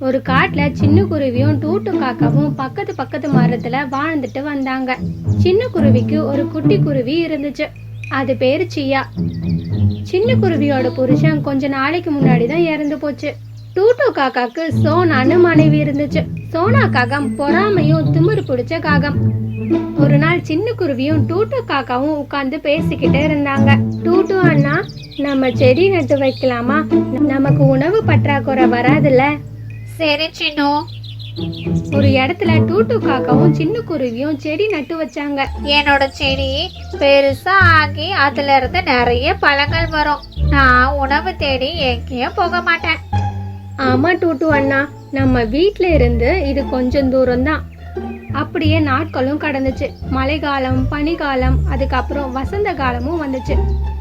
ஒரு காட்டுல சின்ன குருவியும் டூட்டு காக்காவும் பக்கத்து பக்கத்து மரத்துல வாழ்ந்துட்டு வந்தாங்க. சின்ன குருவிக்கு ஒரு குட்டி குருவி இருந்துச்சு. அது பேரு சியா. சின்ன குருவியோட புருஷன் கொஞ்ச நாளைக்கு முன்னாடி தான் இறந்து போச்சு. டூட்டு காக்காக்கு சோனான்னு மனைவி இருந்துச்சு. சோனா காகம் பொறாமையும் திமிரு பிடிச்ச காகம். ஒரு நாள் சின்ன குருவியும் டூட்டு காக்காவும் உட்கார்ந்து பேசிக்கிட்டே இருந்தாங்க. டூட்டு அண்ணா நம்ம செடி நட்டு வைக்கலாமா? நமக்கு உணவு பற்றாக்குறை வராதுல்ல? சரி சின்னு. ஒரு இடத்துல டூட்டு காக்காவும் சின்ன குருவியும் செடி நட்டு வச்சாங்க. என்னோட செடி பெருசா ஆகி அதுல இருந்து நிறைய பழங்கள் வரும். நான் உணவு தேடி எங்கேயும் போக மாட்டேன். ஆமா டூட்டு அண்ணா. நம்ம வீட்ல இருந்து இது கொஞ்சம் தூரம் தான் அப்படியே நாட்களும் கடந்துச்சு. மழைக்காலம் பனிக்காலம் அதுக்கப்புறம் வசந்த காலமும் வந்துச்சு.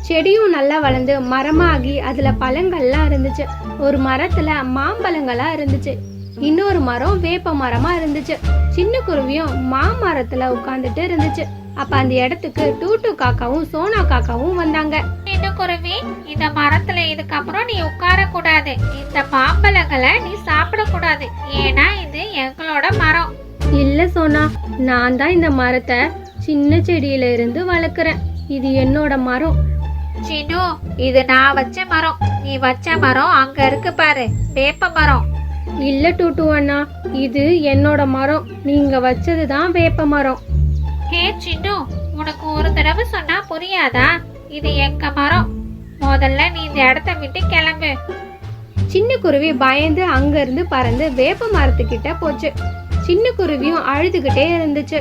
செடியும் நல்லா வளர்ந்து மரமாகி அதுல பழங்கள்லாம் இருந்துச்சு. ஒரு மரத்துல மாம்பழங்களா இருந்துச்சு. இன்னொரு மரம் வேப்ப மரமா இருந்துச்சு. சின்ன குருவியும் மாமரத்துல உட்காந்துட்டு இருந்துச்சு. அப்ப அந்த இடத்துக்கு டூட்டு காக்காவும் சோனா காக்காவும் வந்தாங்க. சின்ன குருவி இந்த மரத்துல இதுக்கப்புறம் நீ உட்கார கூடாது இந்த மாம்பழங்களை நீ சாப்பிட கூடாது ஏன்னா இது எங்களோட மரம் நான் தான் இந்த மரத்தை சின்ன செடியில இருந்து வளர்க்குறேன். இது என்னோட மரம். சினு இது நான் வச்ச மரம். நீ வச்ச மரம் அங்க இருக்கு பாரு. வேப்ப மரம். இல்ல டூட்டு அண்ணா இது என்னோட மரம். நீங்க வச்சது தான் வேப்ப மரம். ஹே சின்னு உனக்கு ஒரு தடவை சொன்னா புரியாதா? இது எங்க மரம்? முதல்ல நீ இந்த இடத்த விட்டு கிளம்பு. சின்ன குருவி பயந்து அங்க இருந்து பறந்து வேப்ப மரத்துக்கிட்ட போச்சு. சின்ன குருவியும் அழுதுகிட்டே இருந்துச்சு.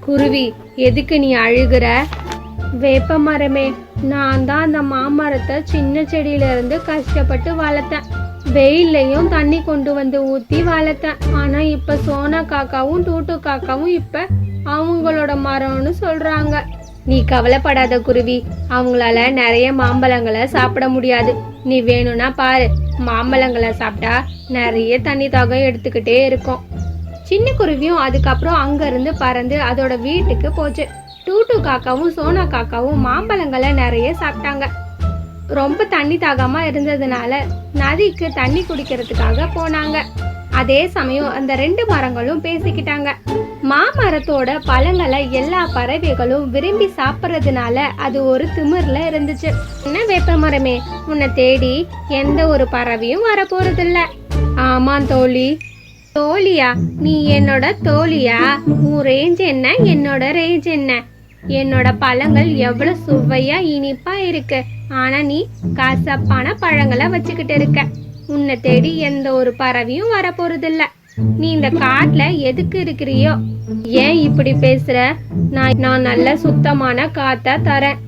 குருவி எதுக்கு நீ அழுகிற? வேப்ப மரமே. நான் தான் அந்த மாமரத்தை சின்ன செடியில இருந்து கஷ்டப்பட்டு வளர்த்தேன். வெயில்லையும் தண்ணி கொண்டு வந்து ஊத்தி வளர்த்தேன். ஆனா இப்ப சோனா காக்காவும் டூட்டு காக்காவும் இப்ப அவங்களோட மரம்னு சொல்றாங்க. நீ கவலைப்படாத குருவி. அவங்களால நிறைய மாம்பழங்களை சாப்பிட முடியாது. நீ வேணும்னா பாரு. மாம்பழங்களை சாப்பிட்டா நிறைய தண்ணி தாகம் எடுத்துக்கிட்டே இருக்கும். சின்ன குருவியும் அதுக்கப்புறம் அங்கேருந்து பறந்து அதோட வீட்டுக்கு போச்சு. டூட்டு காக்காவும் சோனா காக்காவும் மாம்பழங்களை நிறைய சாப்பிட்டாங்க. ரொம்ப தண்ணி தாகமாக இருந்ததுனால நதிக்கு தண்ணி குடிக்கிறதுக்காக போனாங்க. அதே சமயம் அந்த ரெண்டு மரங்களும் பேசிக்கிட்டாங்க. மாமரத்தோட பழங்களை எல்லா பறவைகளும் விரும்பி சாப்பிட்றதுனால அது ஒரு திமிர்ல இருந்துச்சு. என்ன வேப்ப மரமே? உன்னை தேடி எந்த ஒரு பறவையும் வரப்போறதில்ல. ஆமாம் தோழி. தோழியா? நீ என்னோட தோழியா? உன் ரேஞ்ச் என்ன? என்னோட ரேஞ்ச் என்ன? என்னோட பழங்கள் எவ்வளவு சுவையா இனிப்பா இருக்கு. ஆனா நீ கசப்பான பழங்களை வச்சுக்கிட்டு இருக்க. உன்னை தேடி எந்த ஒரு பறவையும் வரப்போறதில்ல. நீ இந்த காட்டுல எதுக்கு இருக்கிறியோ? ஏன் இப்படி பேசுற? நான் நான் நல்ல சுத்தமான காத்தா தரேன்.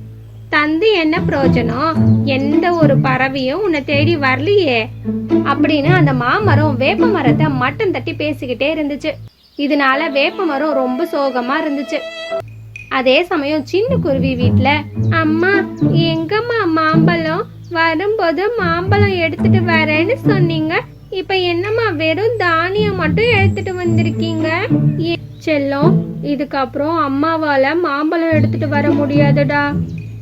தந்து என்ன பிரயோஜனம்? எந்த ஒரு பறவையும் உன்னை தேடி வரலையே. அப்படின்னு அந்த மாமரம் வேப்ப மரத்தை மட்டம் தட்டி பேசிக்கிட்டே இருந்துச்சு. இதனால வேப்ப மரம் ரொம்ப சோகமா இருந்துச்சு. அதே சமயம் சின்ன குருவி வீட்டுல அம்மா எங்கம்மா மாம்பழம்? வரும்போது மாம்பழம் எடுத்துட்டு வரேன்னு சொன்னீங்க. இப்ப என்னம்மா வெறும் தானியம் மட்டும் எடுத்துட்டு வந்திருக்கீங்க? செல்லம் இதுக்கப்புறம் அம்மாவால மாம்பழம் எடுத்துட்டு வர முடியாதுடா.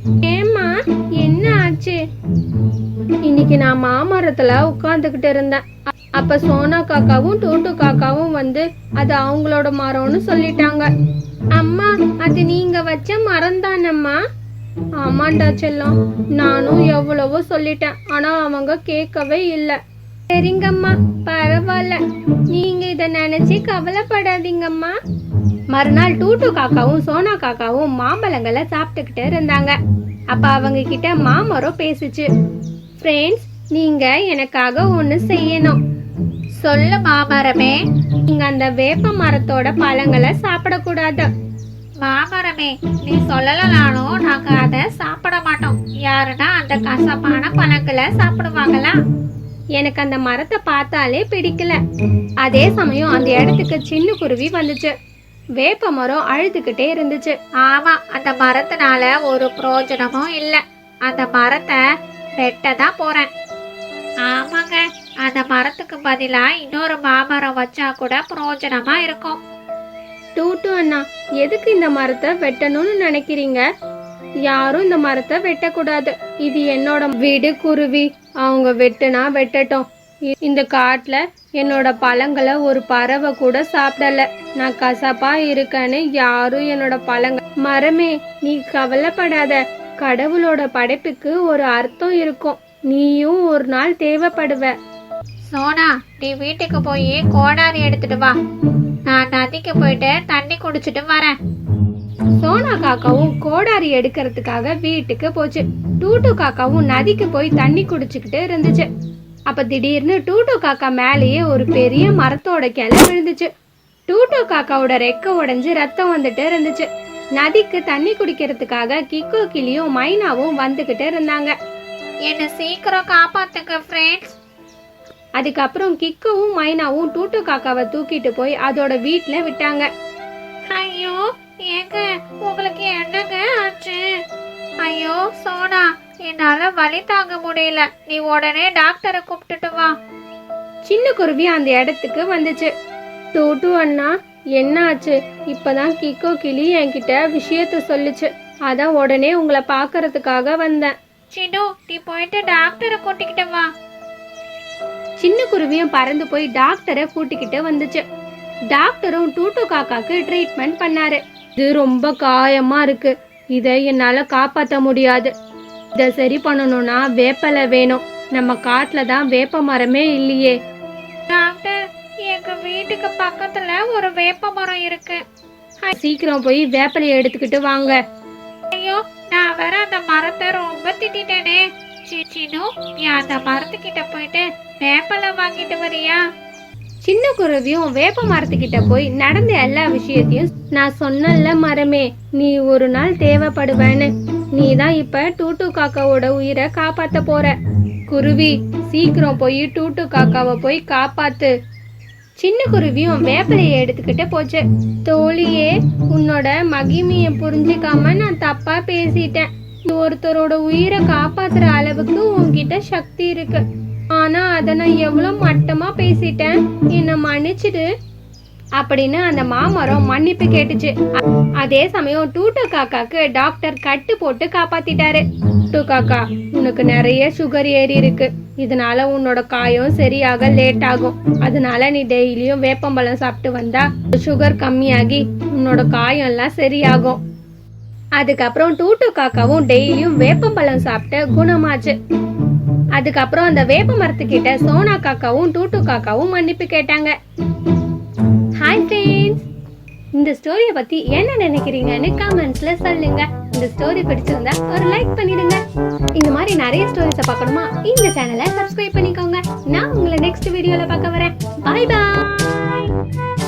ஏம்மா என்ன ஆச்சு? இன்னைக்கு நான் மாமரத்துல உட்கார்ந்துகிட்டு இருந்தேன். அப்ப சோனா காக்காவும் டூட்டு காக்காவும் வந்து அது அவங்களோட மரம்னு சொல்லிட்டாங்க. அம்மா அது நீங்க வச்ச மரம் தானம்மா? ஆமாண்டா செல்லம் நானும் எவ்வளவோ சொல்லிட்டேன். ஆனா அவங்க கேட்கவே இல்லை. சரிங்கம்மா பரவாயில்ல நீங்க இத நினைச்சு கவலைப்படாதீங்கம்மா. மறுநாள் டூட்டு காக்காவும் சோனா காக்காவும் மாம்பழங்களை சாப்பிட்டுக்கிட்டு இருந்தாங்க. அப்ப அவங்க கிட்ட மாமரம் பேசுச்சு. ஃப்ரெண்ட்ஸ் நீங்க எனக்காக ஒண்ணு செய்யணும். சொல்லு மாமரமே. நீங்க அந்த வேப்ப மரத்தோட பழங்களை சாப்பிடக்கூடாது. மாமரமே நீ சொல்லலனாலும் நாங்க அதை சாப்பிட மாட்டோம். யாருன்னா அந்த கசப்பான பழங்களை சாப்பிடுவாங்களா? எனக்கு அந்த மரத்தை பார்த்தாலே பிடிக்கல. அதே சமயம் அந்த இடத்துக்கு சின்ன குருவி வந்துச்சு. வேப்ப மரம் அழுதுகிட்டே இருந்துச்சு. ஆமா அந்த மரத்தினால ஒரு பிரயோஜனமும் இல்ல. அந்த மரத்தை வெட்ட தான் போறேன். ஆமாங்க அந்த மரத்துக்கு பதிலா இன்னொரு மாமரம் வச்சா கூட பிரயோஜனமா இருக்கும். டூட்டு அண்ணா எதுக்கு இந்த மரத்தை வெட்டணும்னு நினைக்கிறீங்க? யாரும் இந்த மரத்தை வெட்டக்கூடாது. இது என்னோட வீடு குருவி. அவங்க வெட்டுனா வெட்டட்டும். இந்த காட்டுல என்னோட பழங்களை ஒரு பறவை கூட சாப்பிடல. நான் கசப்பா இருக்கேன்னு யாரும் என்னோட பழங்க மரமே நீ கவலைப்படாத. கடவுளோட படைப்புக்கு ஒரு அர்த்தம் இருக்கும். நீயும் ஒரு நாள் தேவைப்படுவ. சோனா நீ வீட்டுக்கு போய் கோடாரி எடுத்துட்டு வா. நான் நதிக்கு போயிட்டு தண்ணி குடிச்சிட்டு வரேன். சோனா காக்காவும் கோடாரி எடுக்கிறதுக்காக வீட்டுக்கு போச்சு. டூட்டு காக்காவும் நதிக்கு போய் தண்ணி குடிச்சுக்கிட்டு இருந்துச்சு. அப்ப திடீர்னு டூட்டு காக்கா மேலேயே ஒரு பெரிய மரத்தோட கிளை விழுந்துச்சு. டூட்டு காக்காவோட ரெக்க உடைஞ்சு ரத்தம் வந்துட்டு இருந்துச்சு. நதிக்கு தண்ணி குடிக்கிறதுக்காக கிக்கோ கிளியும் மைனாவும் வந்துகிட்டு இருந்தாங்க. என்னை சீக்கிரம் காப்பாத்துங்க ஃப்ரெண்ட்ஸ் அதுக்கப்புறம் கிக்கோவும் மைனாவும் டூட்டு காக்காவை தூக்கிட்டு போய் அதோட வீட்ல விட்டாங்க. ஐயோ ஏங்க உங்களுக்கு என்னங்க ஆச்சு? ஐயோ சோனா என்னால வலி தாங்க முடியல. நீ உடனே டாக்டரை கூப்பிட்டுட்டு வா. சின்ன குருவி அந்த இடத்துக்கு வந்துச்சு. டூட்டு அண்ணா என்னாச்சு? இப்பதான் கிக்கோ கிளி என்கிட்ட விஷயத்த சொல்லுச்சு. அதான் உடனே உங்களை பார்க்கறதுக்காக வந்தேன். சின்னு நீ போயிட்டு டாக்டரை கூட்டிக்கிட்டு வா. சின்ன குருவியும் பறந்து போய் டாக்டரை கூட்டிக்கிட்டு வந்துச்சு. டாக்டரும் டூட்டு காக்காக்கு ட்ரீட்மெண்ட் பண்ணாரு. இது ரொம்ப காயமா இருக்கு. இதை என்னால காப்பாத்த முடியாது. இதை சரி பண்ணணும்னா வேப்பலை வேணும். நம்ம காட்டுல தான் வேப்ப மரமே இல்லையே. டாக்டர் எங்க வீட்டுக்கு பக்கத்துல ஒரு வேப்ப மரம் இருக்கு. சீக்கிரம் போய் வேப்பலையை எடுத்துக்கிட்டு வாங்க. ஐயோ நான் வேற அந்த மரத்தை ரொம்ப திட்டிட்டேனே. சி- சின்னு நீ அந்த மரத்துக்கிட்ட போயிட்டு வேப்பலை வாங்கிட்டு வரியா? சின்ன குருவியும் வேப்ப மரத்துக்கிட்ட போய் நடந்த எல்லா விஷயத்தையும் நான் சொன்னல மரமே. நீ ஒரு நாள் தேவைப்படுவேன்னு. நீ தான் இப்ப டூட்டு காக்காவோட உயிரை காப்பாத்த போற. குருவி சீக்கிரம் போய் டூட்டு காக்காவை போய் காப்பாத்து. சின்ன குருவியும் வேப்பலையை எடுத்துக்கிட்டு போச்சு. தோழியே உன்னோட மகிமைய புரிஞ்சுக்காம நான் தப்பா பேசிட்டேன். ஒருத்தரோட உயிரை காப்பாத்துற அளவுக்கு உன்கிட்ட சக்தி இருக்கு. ஆனா அத நான் எவ்வளவு மட்டமா பேசிட்டேன்? என்ன மன்னிச்சிடு. அப்படின்னு அந்த மாமரம் மன்னிப்பு கேட்டுச்சு. அதே சமயம் டூட்டு காக்காக்கு டாக்டர் கட்டு போட்டு காப்பாத்திட்டாரு. டூ காக்கா உனக்கு நிறைய சுகர் ஏறி இருக்கு. இதனால உன்னோட காயம் சரியாக லேட் ஆகும். அதனால நீ டெய்லியும் வேப்பம்பழம் சாப்பிட்டு வந்தா சுகர் கம்மியாகி உன்னோட காயம் எல்லாம் சரியாகும். அதுக்கப்புறம் டூட்டு காக்காவும் டெய்லியும் வேப்பம்பழம் சாப்பிட்டு குணமாச்சு. அதுக்கப்புறம் அந்த வேப்ப மரத்துக்கிட்ட சோனா காக்காவும் டூட்டு காக்காவும் மன்னிப்பு கேட்டாங்க. ஹாய் ஃப்ரெண்ட்ஸ் இந்த ஸ்டோரியை பத்தி என்ன நினைக்கிறீங்கன்னு கமெண்ட்ஸ்ல சொல்லுங்க. இந்த ஸ்டோரி பிடிச்சிருந்தா ஒரு லைக் பண்ணிடுங்க. இந்த மாதிரி நிறைய ஸ்டோரிஸை பார்க்கணுமா? இந்த சேனலை சப்ஸ்கிரைப் பண்ணிக்கோங்க. நான் உங்களை நெக்ஸ்ட் வீடியோல பார்க்க வரேன். பாய் பாய்